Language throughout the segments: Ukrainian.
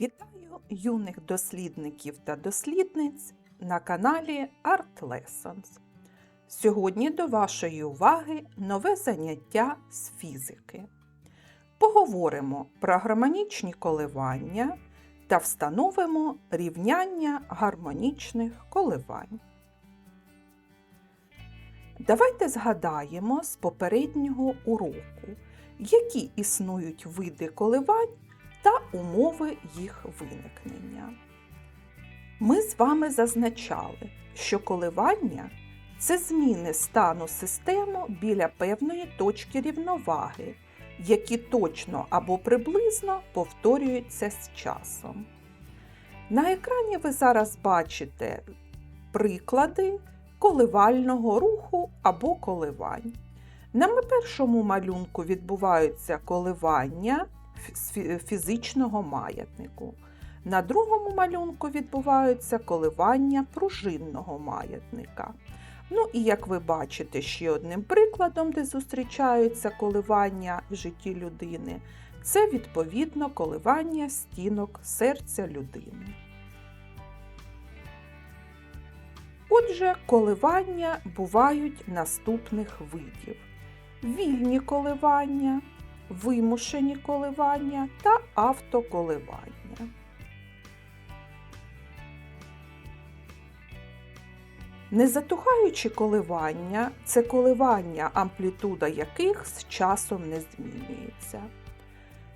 Вітаю юних дослідників та дослідниць на каналі Art Lessons. Сьогодні до вашої уваги нове заняття з фізики. Поговоримо про гармонічні коливання та встановимо рівняння гармонічних коливань. Давайте згадаємо з попереднього уроку, які існують види коливань та умови їх виникнення. Ми з вами зазначали, що коливання це зміни стану системи біля певної точки рівноваги, які точно або приблизно повторюються з часом. На екрані ви зараз бачите приклади коливального руху або коливань. На першому малюнку відбуваються коливання фізичного маятнику. На другому малюнку відбуваються коливання пружинного маятника. Ну і як ви бачите, ще одним прикладом, де зустрічаються коливання в житті людини, це відповідно коливання стінок серця людини. Отже, коливання бувають наступних видів: вільні коливання, вимушені коливання та автоколивання. Незатухаючі коливання це коливання, амплітуда яких з часом не змінюється.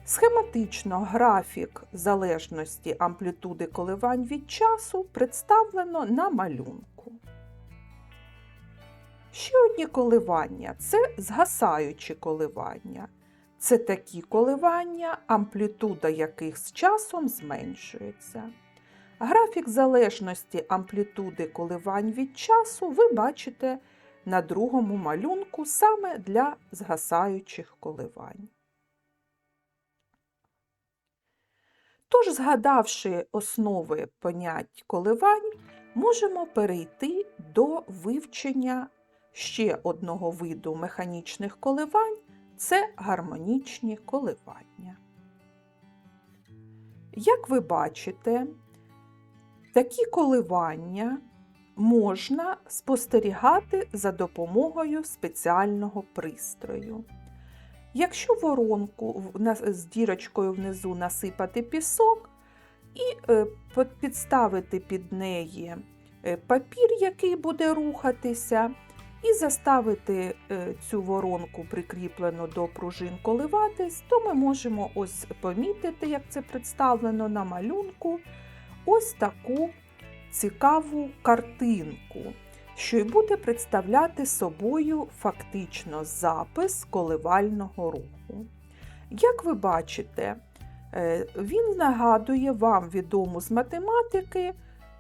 Схематично графік залежності амплітуди коливань від часу представлено на малюнку. Ще одні коливання це згасаючі коливання. Це такі коливання, амплітуда яких з часом зменшується. Графік залежності амплітуди коливань від часу ви бачите на другому малюнку саме для згасаючих коливань. Тож, згадавши основи понять коливань, можемо перейти до вивчення ще одного виду механічних коливань це гармонічні коливання. Як ви бачите, такі коливання можна спостерігати за допомогою спеціального пристрою. Якщо воронку з дірочкою внизу насипати пісок і е, підставити під неї е, папір, який буде рухатися, і заставити е, цю воронку, прикріплену до пружин, коливатись, то ми можемо ось помітити, як це представлено на малюнку, ось таку цікаву картинку, що й буде представляти собою фактично запис коливального руху. Як ви бачите, е, він нагадує вам відому з математики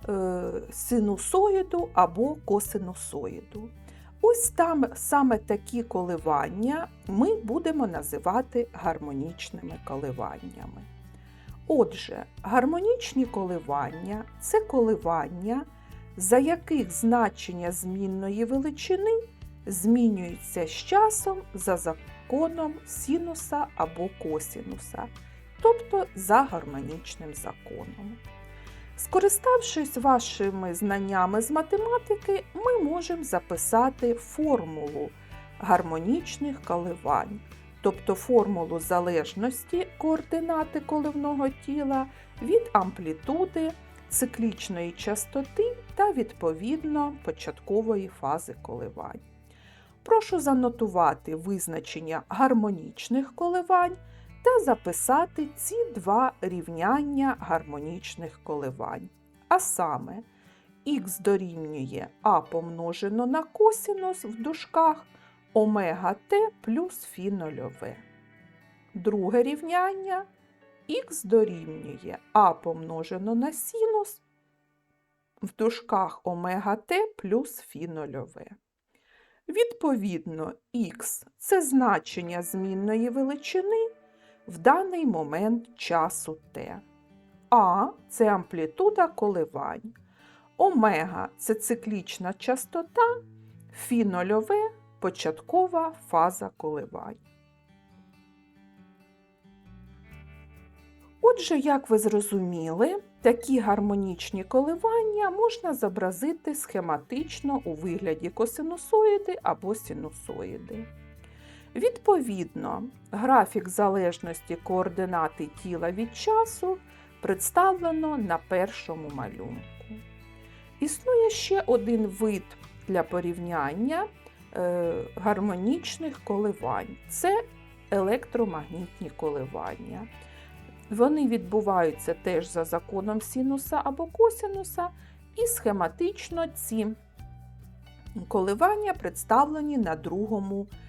е, синусоїду або косинусоїду. Ось там саме такі коливання ми будемо називати гармонічними коливаннями. Отже, гармонічні коливання це коливання, за яких значення змінної величини змінюється з часом за законом синуса або косінуса, тобто за гармонічним законом. Скориставшись вашими знаннями з математики, ми можемо записати формулу гармонічних коливань, тобто формулу залежності координати коливного тіла від амплітуди, циклічної частоти та відповідно початкової фази коливань. Прошу занотувати визначення гармонічних коливань та записати ці два рівняння гармонічних коливань. А саме х дорівнює а помножено на косінус в дужках омега т плюс фі нульове. Друге рівняння х дорівнює а помножено на синус в дужках омега т плюс фі нульове. Відповідно, х це значення змінної величини в даний момент часу t. А це амплітуда коливань. Омега це циклічна частота, фі нульове початкова фаза коливань. Отже, як ви зрозуміли, такі гармонічні коливання можна зобразити схематично у вигляді косинусоїди або синусоїди. Відповідно, графік залежності координати тіла від часу представлено на першому малюнку. Існує ще один вид для порівняння е, гармонічних коливань це електромагнітні коливання. Вони відбуваються теж за законом синуса або косинуса, і схематично ці коливання представлені на другому е,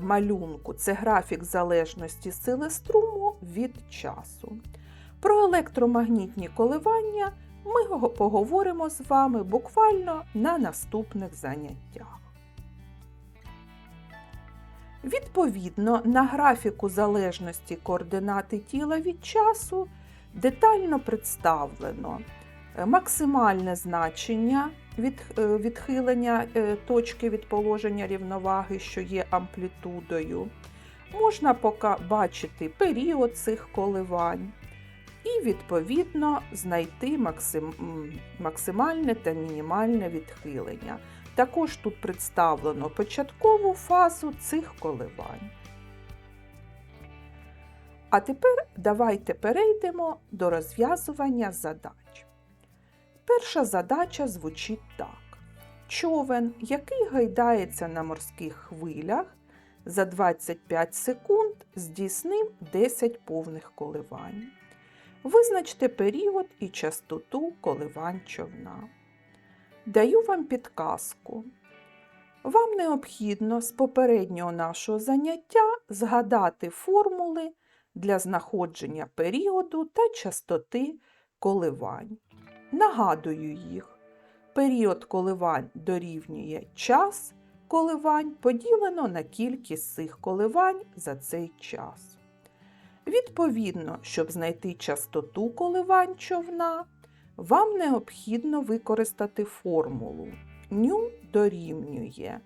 малюнку. Це графік залежності сили струму від часу. Про електромагнітні коливання ми поговоримо з вами буквально на наступних заняттях. Відповідно, на графіку залежності координати тіла від часу детально представлено е, максимальне значення від, е, відхилення е, точки від положення рівноваги, що є амплітудою. Можна пока бачити період цих коливань і, відповідно, знайти максим, максимальне та мінімальне відхилення. Також тут представлено початкову фазу цих коливань. А тепер давайте перейдемо до розв'язування задач. Перша задача звучить так: човен, який гайдається на морських хвилях, за 25 секунд здійснив 10 повних коливань. Визначте період і частоту коливань човна. Даю вам підказку. Вам необхідно з попереднього нашого заняття згадати формули для знаходження періоду та частоти коливань. Нагадую їх. Період коливань дорівнює час коливань поділено на кількість цих коливань за цей час. Відповідно, щоб знайти частоту коливань човна, вам необхідно використати формулу ню дорівнює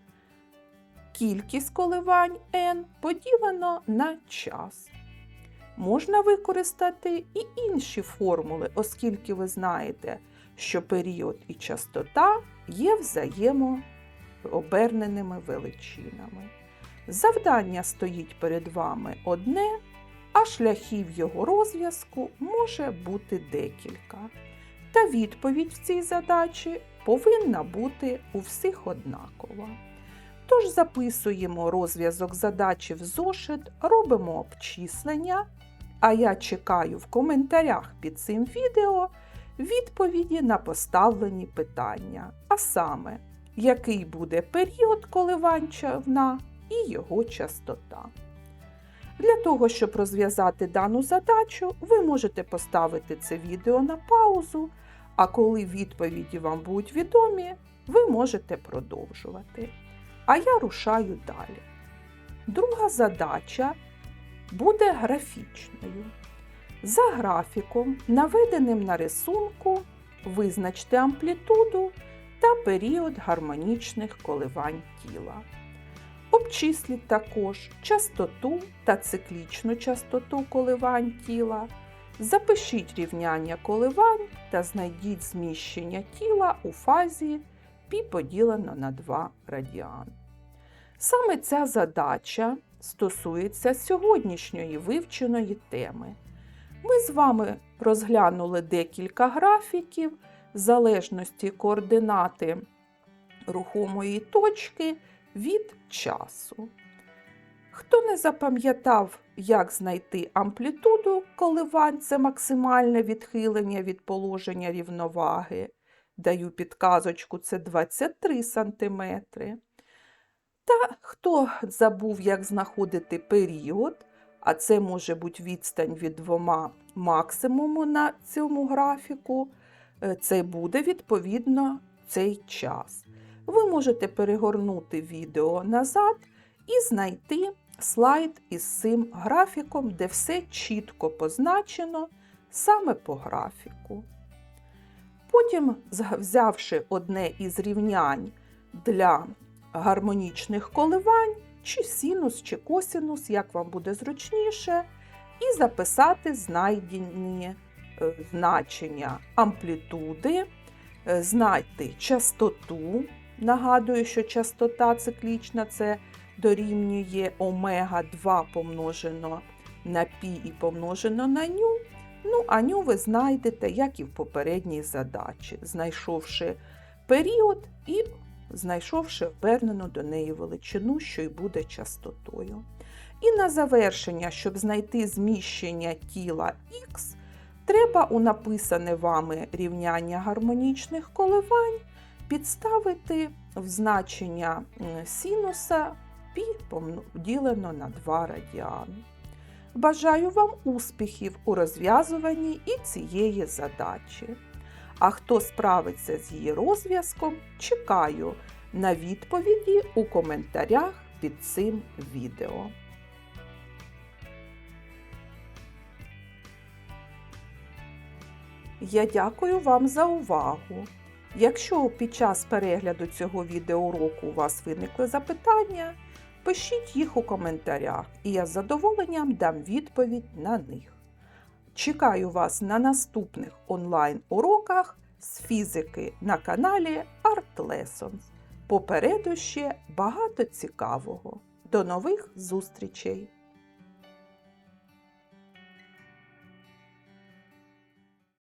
кількість коливань n поділено на час. Можна використати і інші формули, оскільки ви знаєте, що період і частота є взаємооберненими величинами. Завдання стоїть перед вами одне, а шляхів його розв'язку може бути декілька. Та відповідь в цій задачі повинна бути у всіх однакова. Тож записуємо розв'язок задачі в зошит, робимо обчислення, а я чекаю в коментарях під цим відео відповіді на поставлені питання, а саме, який буде період коливань човна і його частота. Для того, щоб розв'язати дану задачу, ви можете поставити це відео на паузу, а коли відповіді вам будуть відомі, ви можете продовжувати. А я рушаю далі. Друга задача буде графічною. За графіком, наведеним на рисунку, визначте амплітуду та період гармонічних коливань тіла. Обчисліть також частоту та циклічну частоту коливань тіла. Запишіть рівняння коливань та знайдіть зміщення тіла у фазі π поділено на 2 радіан. Саме ця задача стосується сьогоднішньої вивченої теми. Ми з вами розглянули декілька графіків залежності координати рухомої точки від часу. Хто не запам'ятав, як знайти амплітуду коливань, це максимальне відхилення від положення рівноваги, даю підказочку, це 23 см. Та хто забув, як знаходити період, а це може бути відстань від двома максимуму на цьому графіку, е, це буде відповідно цей час. Ви можете перегорнути відео назад і знайти слайд із цим графіком, де все чітко позначено саме по графіку. Потім, взявши одне із рівнянь для гармонічних коливань, чи синус, чи косинус, як вам буде зручніше, і записати знайдені е, значення амплітуди, е, знайти частоту. Нагадую, що частота циклічна це дорівнює омега 2 помножено на пі і помножено на ню. Ну, а ню ви знайдете, як і в попередній задачі, знайшовши період і знайшовши обернену до неї величину, що й буде частотою. І на завершення, щоб знайти зміщення тіла Х, треба у написане вами рівняння гармонічних коливань підставити в значення синуса π поділено на 2 радіани. Бажаю вам успіхів у розв'язуванні і цієї задачі. А хто справиться з її розв'язком, чекаю на відповіді у коментарях під цим відео. Я дякую вам за увагу. Якщо під час перегляду цього відеоуроку у вас виникли запитання, пишіть їх у коментарях, і я з задоволенням дам відповідь на них. Чекаю вас на наступних онлайн-уроках з фізики на каналі Art Lessons. Попереду ще багато цікавого. До нових зустрічей!